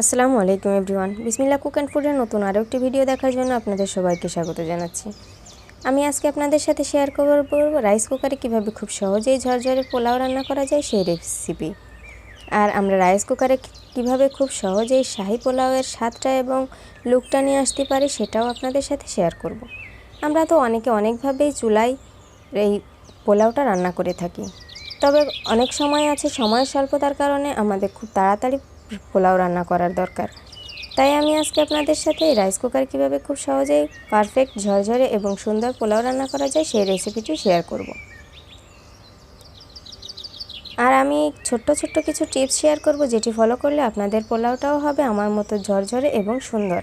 আসসালামু আলাইকুম everyone. Bismillah cook and ফুডের নতুন আরও একটি ভিডিও দেখার জন্য আপনাদের সবাইকে স্বাগত জানাচ্ছি। আমি আজকে আপনাদের সাথে শেয়ার করব রাইস কুকারে কীভাবে খুব সহজেই ঝরঝরে পোলাও রান্না করা যায় সেই রেসিপি আর আমরা রাইস কুকারে কীভাবে খুব সহজেই শাহি পোলাওয়ের স্বাদটা এবং লুকটা নিয়ে আসতে পারি সেটাও আপনাদের সাথে শেয়ার করব। আমরা তো অনেকে অনেকভাবেই চুলায় এই পোলাওটা রান্না করে থাকি। তবে অনেক সময় আছে সময় স্বল্পতার কারণে আমাদের খুব তাড়াতাড়ি পোলাও রান্না করার দরকার। তাই আমি আজকে আপনাদের সাথে রাইস কুকার কীভাবে খুব সহজেই পারফেক্ট ঝরঝরে এবং সুন্দর পোলাও রান্না করা যায় সেই রেসিপিটি শেয়ার করব। আর আমি ছোট্ট ছোট্ট কিছু টিপস শেয়ার করব যেটি ফলো করলে আপনাদের পোলাওটাও হবে আমার মতো ঝরঝরে এবং সুন্দর।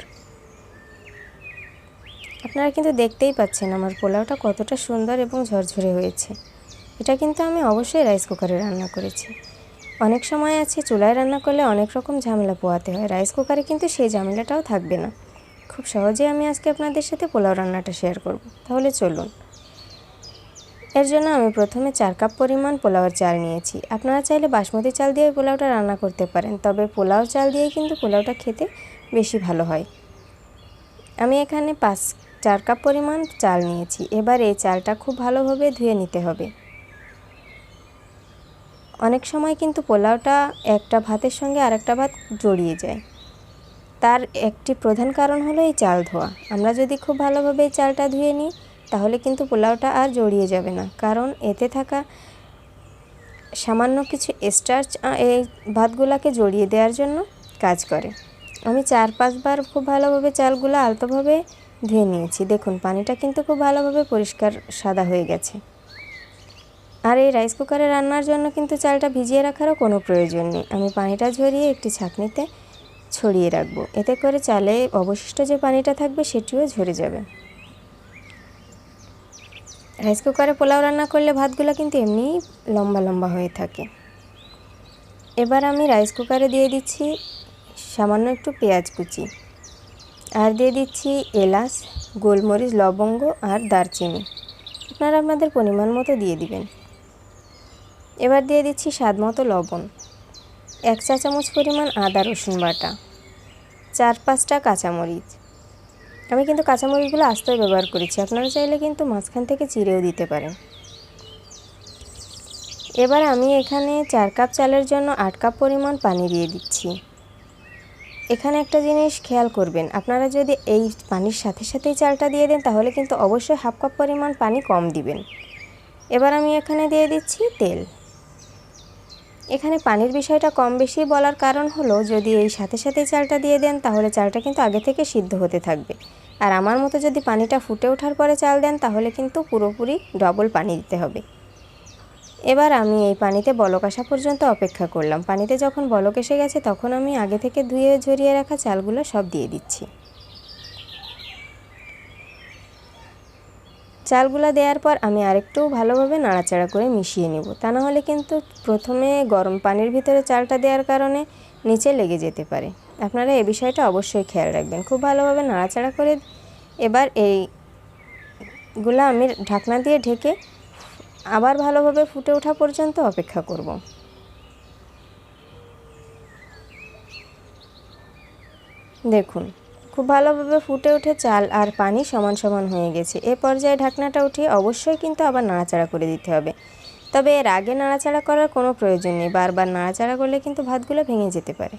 আপনারা কিন্তু দেখতেই পাচ্ছেন আমার পোলাওটা কতটা সুন্দর এবং ঝরঝরে হয়েছে। এটা কিন্তু আমি অবশ্যই রাইস কুকারে রান্না করেছি। অনেক সময় আছে চুলায় রান্না করলে অনেক রকম ঝামেলা পোয়াতে হয়। রাইস কুকারে কিন্তু সেই ঝামেলাটাও থাকবে না। খুব সহজে আমি আজকে আপনাদের সাথে পোলাও রান্নাটা শেয়ার করব। তাহলে চলুন। এর জন্য আমি প্রথমে চার কাপ পরিমাণ পোলাওয়ের চাল নিয়েছি। আপনারা চাইলে বাসমতি চাল দিয়ে পোলাওটা রান্না করতে পারেন, তবে পোলাও চাল দিয়ে কিন্তু পোলাওটা খেতে বেশি ভালো হয়। আমি এখানে পাঁচ, চার কাপ পরিমাণ চাল নিয়েছি। এবার এই চালটা খুব ভালোভাবে ধুয়ে নিতে হবে। অনেক সময় কিন্তু পোলাওটা একটা ভাতের সঙ্গে আরেকটা ভাত জড়িয়ে যায়। তার একটি প্রধান কারণ হলো এই চাল ধোয়া। আমরা যদি খুব ভালোভাবে এই চালটা ধুয়ে নিই, তাহলে কিন্তু পোলাওটা আর জড়িয়ে যাবে না। কারণ এতে থাকা সামান্য কিছু স্টার্চ এই ভাতগুলাকে জড়িয়ে দেওয়ার জন্য কাজ করে। আমি চার পাঁচবার খুব ভালোভাবে চালগুলো আলতোভাবে ধুয়ে নিয়েছি। দেখুন, পানিটা কিন্তু খুব ভালোভাবে পরিষ্কার সাদা হয়ে গেছে। আর এই রাইস কুকারে রান্নার জন্য কিন্তু চালটা ভিজিয়ে রাখারও কোনো প্রয়োজন নেই। আমি পানিটা ঝরিয়ে একটি ছাঁকনিতে ছড়িয়ে রাখব। এতে করে চালে অবশিষ্ট যে পানিটা থাকবে সেটিও ঝরে যাবে। রাইস কুকারে পোলাও রান্না করলে ভাতগুলো কিন্তু এমনিই লম্বা লম্বা হয়ে থাকে। এবার আমি রাইস কুকারে দিয়ে দিচ্ছি সামান্য একটু পেঁয়াজ কুচি। আর দিয়ে দিচ্ছি এলাচ, গোলমরিচ, লবঙ্গ আর দারচিনি। আপনারা আপনাদের পরিমাণ মতো দিয়ে দিবেন। এবার দিয়ে দিচ্ছি স্বাদ মতো লবণ। এক চা চামচ পরিমাণ আদা রসুন বাটা। চার পাঁচটা কাঁচামরিচ। আমি কিন্তু কাঁচামরিচগুলো আস্তে ব্যবহার করেছি। আপনারা চাইলে কিন্তু মাঝখান থেকে চিড়েও দিতে পারেন। এবার আমি এখানে চার কাপ চালের জন্য আট কাপ পরিমাণ পানি দিয়ে দিচ্ছি। এখানে একটা জিনিস খেয়াল করবেন, আপনারা যদি এই পানির সাথে সাথেই চালটা দিয়ে দেন, তাহলে কিন্তু অবশ্যই হাফ কাপ পরিমাণ পানি কম দিবেন। এবার আমি এখানে দিয়ে দিচ্ছি তেল। এখানে পানির বিষয়টা কম বেশি বলার কারণ হলো, যদি এই সাথে সাথে চালটা দিয়ে দেন, তাহলে চালটা কিন্তু আগে থেকে সিদ্ধ হতে থাকবে। আর আমার মতো যদি পানিটা ফুটে ওঠার পরে চাল দেন, তাহলে কিন্তু পুরোপুরি ডবল পানি দিতে হবে। এবার আমি এই পানিতে বলক আসা পর্যন্ত অপেক্ষা করলাম। পানিতে যখন বলক এসে গেছে, তখন আমি আগে থেকে ধুয়ে ঝরিয়ে রাখা চালগুলো সব দিয়ে দিচ্ছি। চালগুলো দেওয়ার পর আমি আরেকটু ভালোভাবে নাড়াচাড়া করে মিশিয়ে নেব। তা না হলে কিন্তু প্রথমে গরম পানির ভিতরে চালটা দেওয়ার কারণে নিচে লেগে যেতে পারে। আপনারা এই বিষয়টা অবশ্যই খেয়াল রাখবেন। খুব ভালোভাবে নাড়াচাড়া করে এবার এইগুলো আমি ঢাকনা দিয়ে ঢেকে আবার ভালোভাবে ফুটে ওঠা পর্যন্ত অপেক্ষা করব। দেখুন খুব ভালোভাবে ফুটে উঠে চাল আর পানি সমান সমান হয়ে গেছে। এ পর্যায়ে ঢাকনাটা উঠিয়ে অবশ্যই কিন্তু আবার নাড়াচাড়া করে দিতে হবে। তবে এর আগে নাড়াচাড়া করার কোনো প্রয়োজন নেই। বারবার নাড়াচাড়া করলে কিন্তু ভাতগুলো ভেঙে যেতে পারে।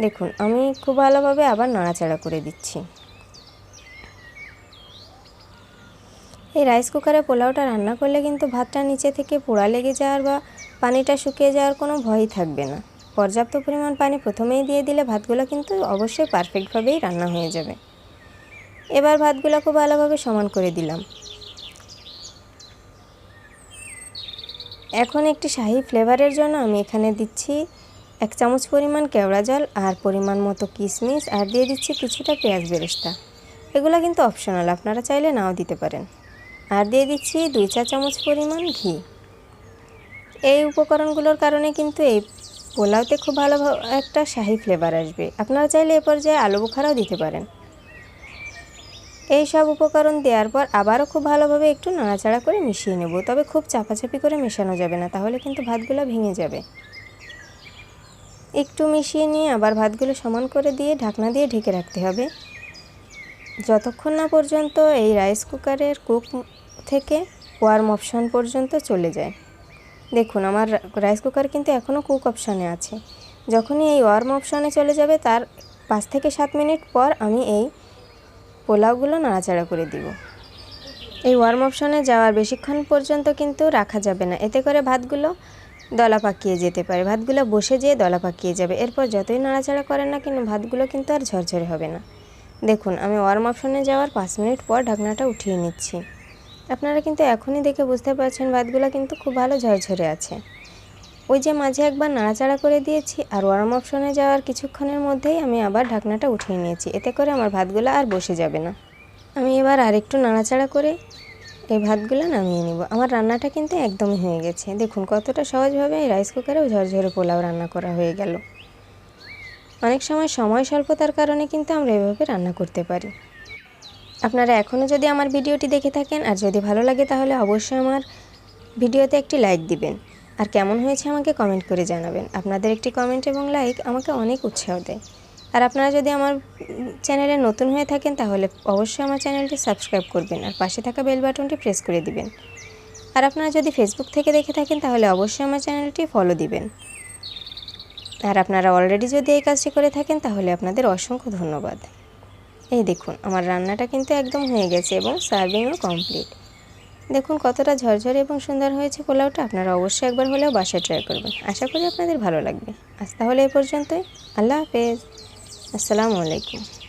দেখুন, আমি খুব ভালোভাবে আবার নাড়াচাড়া করে দিচ্ছি। এই রাইস কুকারে পোলাওটা রান্না করলে কিন্তু ভাতটা নিচে থেকে পোড়া লেগে যাওয়ার বা পানিটা শুকিয়ে যাওয়ার কোনো ভয়ই থাকবে না। পর্যাপ্ত পরিমাণ পানি প্রথমেই দিয়ে দিলে ভাতগুলো কিন্তু অবশ্যই পারফেক্টভাবেই রান্না হয়ে যাবে। এবার ভাতগুলো খুব ভালোভাবে সমান করে দিলাম। এখন একটি শাহি ফ্লেভারের জন্য আমি এখানে দিচ্ছি এক চামচ পরিমাণ কেওড়া জল আর পরিমাণ মতো কিশমিশ আর দিয়ে দিচ্ছি কিছুটা পেঁয়াজ বেরেস্তা। এগুলো কিন্তু অপশনাল, আপনারা চাইলে নাও দিতে পারেন। আর দিয়ে দিচ্ছি দুই চা চামচ পরিমাণ ঘি। এই উপকরণগুলোর কারণে কিন্তু এই পোলাওতে খুব ভালো একটা শাহি ফ্লেভার আসবে। আপনারা চাইলে এ পর্যায়ে আলু বোখারাও দিতে পারেন। এই সব উপকরণ দেওয়ার পর আবারও খুব ভালোভাবে একটু নাড়াচাড়া করে মিশিয়ে নেব। তবে খুব চাপাচাপি করে মেশানো যাবে না, তাহলে কিন্তু ভাতগুলো ভেঙে যাবে। একটু মিশিয়ে নিয়ে আবার ভাতগুলো সমান করে দিয়ে ঢাকনা দিয়ে ঢেকে রাখতে হবে। যতক্ষণ না পর্যন্ত এই রাইস কুকারের কুক থেকে ওয়ার্ম অপশন পর্যন্ত চলে যায়। দেখুন, আমার রাইস কুকার কিন্তু এখনও কুক অপশানে আছে। যখনই এই ওয়ার্ম অপশানে চলে যাবে, তার পাঁচ থেকে সাত মিনিট পর আমি এই পোলাওগুলো নাড়াচাড়া করে দিব। এই ওয়ার্ম অপশানে যাওয়ার বেশিক্ষণ পর্যন্ত কিন্তু রাখা যাবে না। এতে করে ভাতগুলো দলা পাকিয়ে যেতে পারে। ভাতগুলো বসে যেয়ে দলা পাকিয়ে যাবে। এরপর যতই নাড়াচাড়া করেন না কিন্তু ভাতগুলো কিন্তু আর ঝরঝরে হবে না। দেখুন, আমি ওয়ার্ম অপশনে যাওয়ার পাঁচ মিনিট পর ঢাকনাটা উঠিয়ে নিচ্ছি। আপনারা কিন্তু এখনই দেখে বুঝতে পারছেন ভাতগুলো কিন্তু খুব ভালো ঝরঝরে আছে। ওই যে মাঝে একবার নাড়াচাড়া করে দিয়েছি আর ওয়ার্ম অপশনে যাওয়ার কিছুক্ষণের মধ্যেই আমি আবার ঢাকনাটা উঠিয়ে নিয়েছি। এতে করে আমার ভাতগুলো আর বসে যাবে না। আমি এবার আরেকটু নাড়াচাড়া করে এই ভাতগুলো নামিয়ে নিব। আমার রান্নাটা কিন্তু একদমই হয়ে গেছে। দেখুন, কতটা সহজভাবে এই রাইস কুকারেও ঝরঝরে পোলাও রান্না করা হয়ে গেল। অনেক সময় সময় স্বল্পতার কারণে কিন্তু আমরা এভাবে রান্না করতে পারি। আপনারা এখনও যদি আমার ভিডিওটি দেখে থাকেন আর যদি ভালো লাগে তাহলে অবশ্যই আমার ভিডিওতে একটি লাইক দিবেন। আর কেমন হয়েছে আমাকে কমেন্ট করে জানাবেন। আপনাদের একটি কমেন্ট এবং লাইক আমাকে অনেক উৎসাহ দেয়। আর আপনারা যদি আমার চ্যানেলে নতুন হয়ে থাকেন তাহলে অবশ্যই আমার চ্যানেলটি সাবস্ক্রাইব করবেন আর পাশে থাকা বেল বাটনটি প্রেস করে দিবেন। আর আপনারা যদি ফেসবুক থেকে দেখে থাকেন তাহলে অবশ্যই আমার চ্যানেলটি ফলো দিবেন। আর আপনারা অলরেডি যদি এই কাজটি করে থাকেন তাহলে আপনাদের অসংখ্য ধন্যবাদ। এই দেখুন, আমার রান্নাটা কিন্তু একদম হয়ে গেছে এবং সার্ভিংও কমপ্লিট। দেখুন কতটা ঝরঝরে এবং সুন্দর হয়েছে পোলাওটা, আপনারা অবশ্যই একবার হলেও বাসায় ট্রাই করবেন। আশা করি আপনাদের ভালো লাগবে। আজ তাহলে এ পর্যন্তই। আল্লাহ হাফেজ। আসসালামু আলাইকুম।